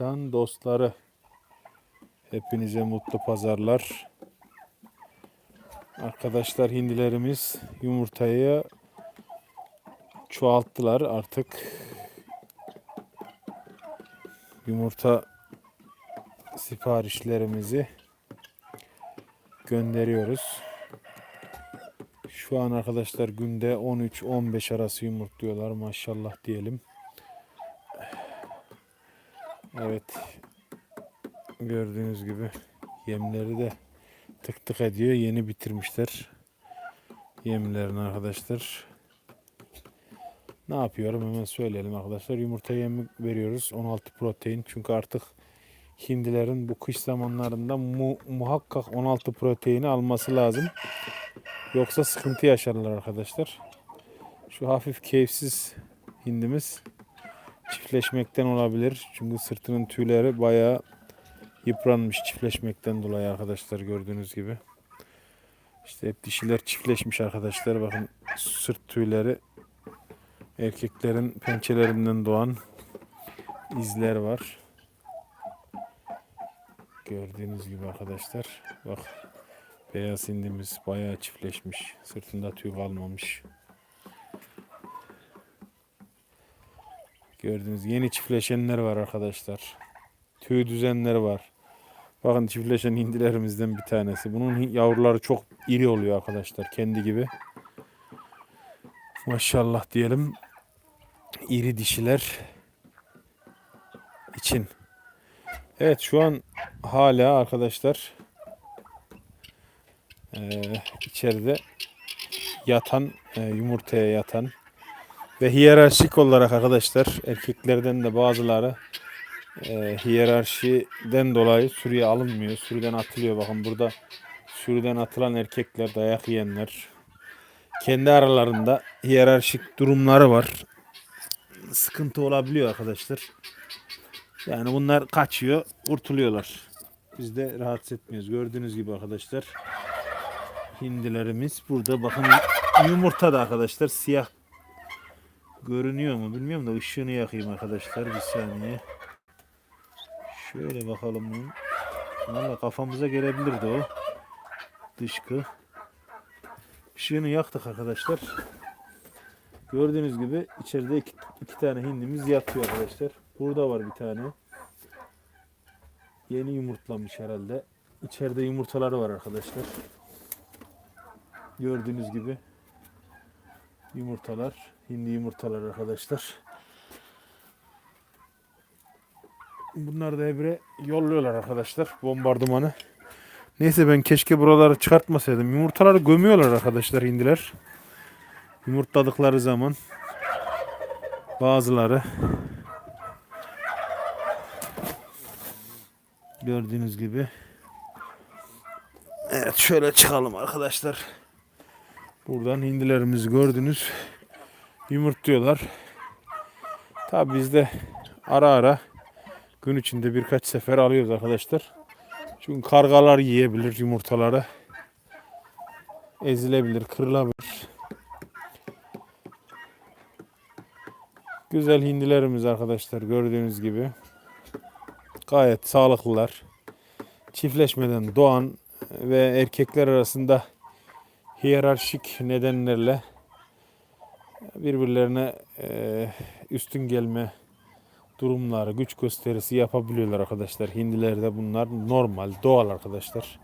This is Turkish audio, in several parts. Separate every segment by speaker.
Speaker 1: Allah'tan dostları. Hepinize mutlu pazarlar. Arkadaşlar hindilerimiz yumurtayı çoğalttılar artık. Yumurta siparişlerimizi gönderiyoruz. Şu an arkadaşlar günde 13-15 arası yumurtluyorlar maşallah diyelim. Evet. Gördüğünüz gibi yemleri de tık tık ediyor. Yeni bitirmişler. Yemlerini arkadaşlar. Ne yapıyorum hemen söyleyelim arkadaşlar. Yumurta yemi veriyoruz. 16 protein. Çünkü artık hindilerin bu kış zamanlarında mu- muhakkak 16 proteini alması lazım. Yoksa sıkıntı yaşarlar arkadaşlar. Şu hafif keyifsiz hindimiz çiftleşmekten olabilir. Çünkü sırtının tüyleri bayağı yıpranmış çiftleşmekten dolayı arkadaşlar gördüğünüz gibi. İşte hep dişiler çiftleşmiş arkadaşlar. Bakın sırt tüyleri erkeklerin pençelerinden doğan izler var. Gördüğünüz gibi arkadaşlar. Bak beyaz hindimiz bayağı çiftleşmiş. Sırtında tüy kalmamış. Gördüğünüz yeni çiftleşenler var arkadaşlar. Tüy düzenleri var. Bakın çiftleşen hindilerimizden bir tanesi. Bunun yavruları çok iri oluyor arkadaşlar. Kendi gibi. Maşallah diyelim. İri dişiler için. Evet şu an hala arkadaşlar eee, içeride yatan e, yumurtaya yatan ve hiyerarşik olarak arkadaşlar erkeklerden de bazıları e, hiyerarşiden dolayı sürüye alınmıyor. Sürüden atılıyor. Bakın burada sürüden atılan erkekler dayak yiyenler. Kendi aralarında hiyerarşik durumları var. Sıkıntı olabiliyor arkadaşlar. Yani bunlar kaçıyor, kurtuluyorlar. Biz de rahatsız etmiyoruz. Gördüğünüz gibi arkadaşlar. Hindilerimiz burada. Bakın yumurta da arkadaşlar siyah görünüyor mu bilmiyorum da ışığını yakayım arkadaşlar bir saniye. Şöyle bakalım. Valla kafamıza gelebilirdi o. Dışkı. Işığını yaktık arkadaşlar. Gördüğünüz gibi içeride iki, iki tane hindimiz yatıyor arkadaşlar. Burada var bir tane. Yeni yumurtlamış herhalde. İçeride yumurtaları var arkadaşlar. Gördüğünüz gibi yumurtalar. Hindi yumurtalar arkadaşlar. Bunlar da Ebre yolluyorlar arkadaşlar bombardımanı. Neyse ben keşke buraları çıkartmasaydım. Yumurtaları gömüyorlar arkadaşlar hindiler. Yumurtladıkları zaman bazıları gördüğünüz gibi Evet şöyle çıkalım arkadaşlar. Buradan hindilerimizi gördünüz. Yumurtluyorlar. Tabi biz de ara ara gün içinde birkaç sefer alıyoruz arkadaşlar. Çünkü kargalar yiyebilir yumurtaları. Ezilebilir, kırılabilir. Güzel hindilerimiz arkadaşlar gördüğünüz gibi. Gayet sağlıklılar. Çiftleşmeden doğan ve erkekler arasında hiyerarşik nedenlerle birbirlerine eee, üstün gelme durumları, güç gösterisi yapabiliyorlar arkadaşlar. Hindilerde bunlar normal, doğal arkadaşlar.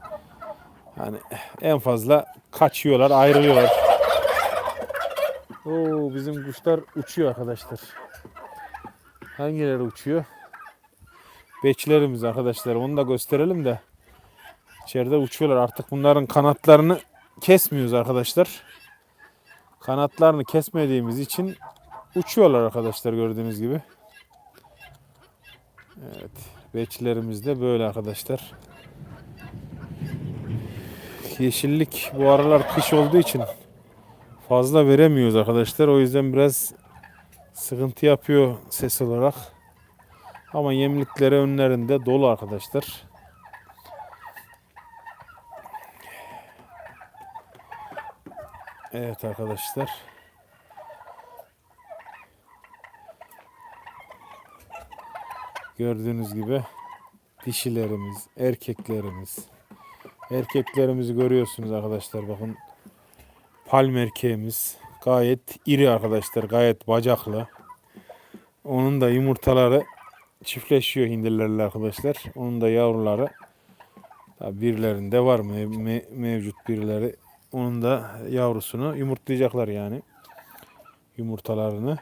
Speaker 1: Yani en fazla kaçıyorlar, ayrılıyorlar. Oo, bizim kuşlar uçuyor arkadaşlar. Hangileri uçuyor? Beçlerimiz arkadaşlar. Onu da gösterelim de. İçeride uçuyorlar. Artık bunların kanatlarını kesmiyoruz arkadaşlar. Kanatlarını kesmediğimiz için uçuyorlar arkadaşlar gördüğünüz gibi. Evet. Beçlerimiz de böyle arkadaşlar. Yeşillik bu aralar kış olduğu için fazla veremiyoruz arkadaşlar. O yüzden biraz sıkıntı yapıyor ses olarak. Ama yemlikleri önlerinde dolu arkadaşlar. Evet arkadaşlar. Gördüğünüz gibi dişilerimiz, erkeklerimiz. Erkeklerimizi görüyorsunuz arkadaşlar bakın. Palm erkeğimiz gayet iri arkadaşlar. Gayet bacaklı. Onun da yumurtaları çiftleşiyor hindilerle arkadaşlar. Onun da yavruları birilerinde var mı me- mevcut birileri. Onun da yavrusunu yumurtlayacaklar yani. Yumurtalarını.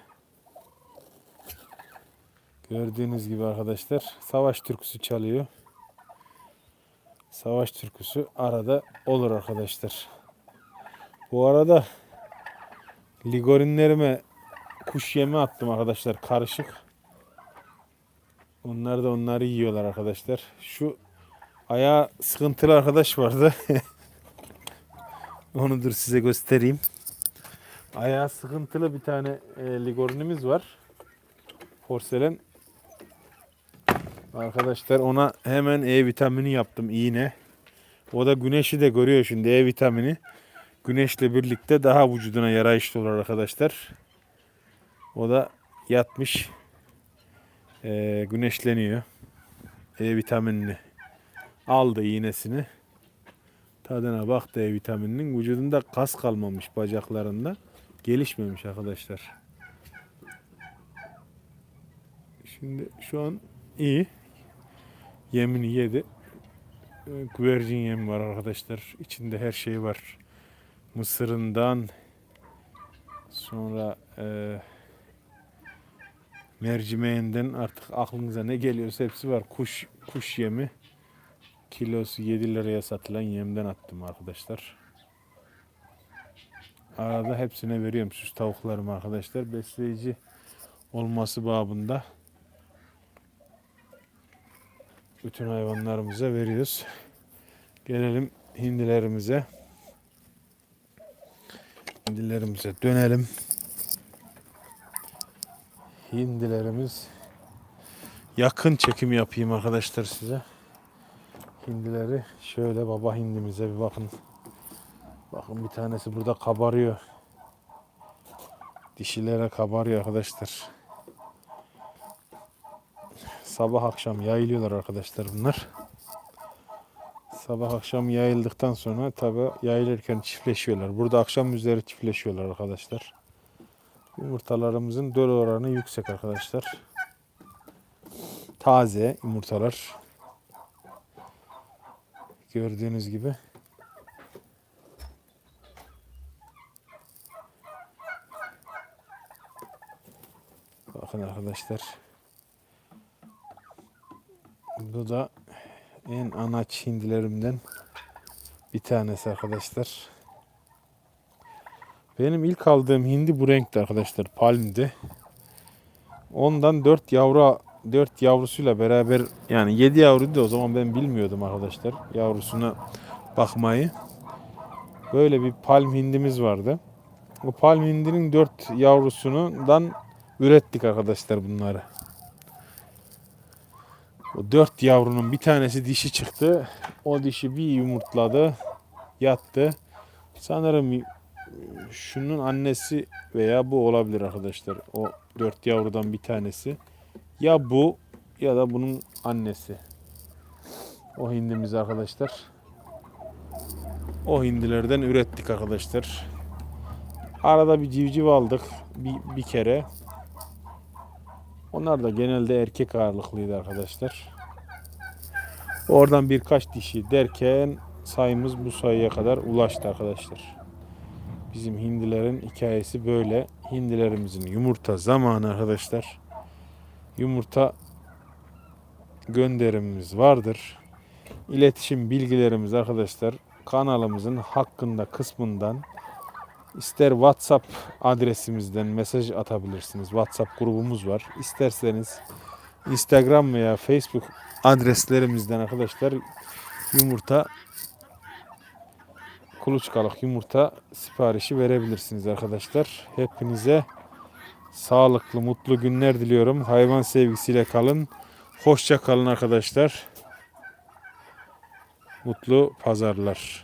Speaker 1: Gördüğünüz gibi arkadaşlar savaş türküsü çalıyor. Savaş türküsü arada olur arkadaşlar. Bu arada ligorinlerime kuş yemi attım arkadaşlar karışık. Onlar da onları yiyorlar arkadaşlar. Şu ayağı sıkıntılı arkadaş vardı. Onu dur size göstereyim. Ayağı sıkıntılı bir tane e, ligorinimiz var. Porselen. Arkadaşlar ona hemen E vitamini yaptım iğne. O da güneşi de görüyor şimdi E vitamini. Güneşle birlikte daha vücuduna yarayışlı olur arkadaşlar. O da yatmış. e, güneşleniyor. E vitaminini aldı iğnesini. Tadına baktı E vitamininin. Vücudunda kas kalmamış bacaklarında. Gelişmemiş arkadaşlar. Şimdi şu an iyi. Yemini yedi. Ee, Güvercin yemi var arkadaşlar. İçinde her şey var. Mısırından sonra e, mercimeğinden artık aklınıza ne geliyorsa hepsi var. Kuş kuş yemi. Kilosu 7 liraya satılan yemden attım arkadaşlar. Arada hepsine veriyorum süs tavuklarım arkadaşlar. Besleyici olması babında bütün hayvanlarımıza veriyoruz. Gelelim hindilerimize. Hindilerimize dönelim. Hindilerimiz yakın çekim yapayım arkadaşlar size. Hindileri şöyle baba hindimize bir bakın. Bakın bir tanesi burada kabarıyor. Dişilere kabarıyor arkadaşlar. Sabah akşam yayılıyorlar arkadaşlar bunlar. Sabah akşam yayıldıktan sonra tabi yayılırken çiftleşiyorlar. Burada akşam üzeri çiftleşiyorlar arkadaşlar. Yumurtalarımızın döl oranı yüksek arkadaşlar. Taze yumurtalar. Gördüğünüz gibi. Bakın arkadaşlar. Bu da en anaç hindilerimden bir tanesi arkadaşlar. Benim ilk aldığım hindi bu renkti arkadaşlar. Palmdi. Ondan 4 yavru 4 yavrusuyla beraber yani 7 yavruydu o zaman ben bilmiyordum arkadaşlar. Yavrusuna bakmayı. Böyle bir palm hindimiz vardı. O palm hindinin 4 yavrusundan ürettik arkadaşlar bunları. O dört yavrunun bir tanesi dişi çıktı. O dişi bir yumurtladı. Yattı. Sanırım şunun annesi veya bu olabilir arkadaşlar. O dört yavrudan bir tanesi. Ya bu ya da bunun annesi. O hindimiz arkadaşlar. O hindilerden ürettik arkadaşlar. Arada bir civciv aldık. Bir, bir kere. Onlar da genelde erkek ağırlıklıydı arkadaşlar. Oradan birkaç dişi derken sayımız bu sayıya kadar ulaştı arkadaşlar. Bizim hindilerin hikayesi böyle. Hindilerimizin yumurta zamanı arkadaşlar. Yumurta gönderimimiz vardır. İletişim bilgilerimiz arkadaşlar kanalımızın hakkında kısmından İster WhatsApp adresimizden mesaj atabilirsiniz. WhatsApp grubumuz var. İsterseniz Instagram veya Facebook adreslerimizden arkadaşlar yumurta kuluçkalık yumurta siparişi verebilirsiniz arkadaşlar. Hepinize sağlıklı, mutlu günler diliyorum. Hayvan sevgisiyle kalın. Hoşça kalın arkadaşlar. Mutlu pazarlar.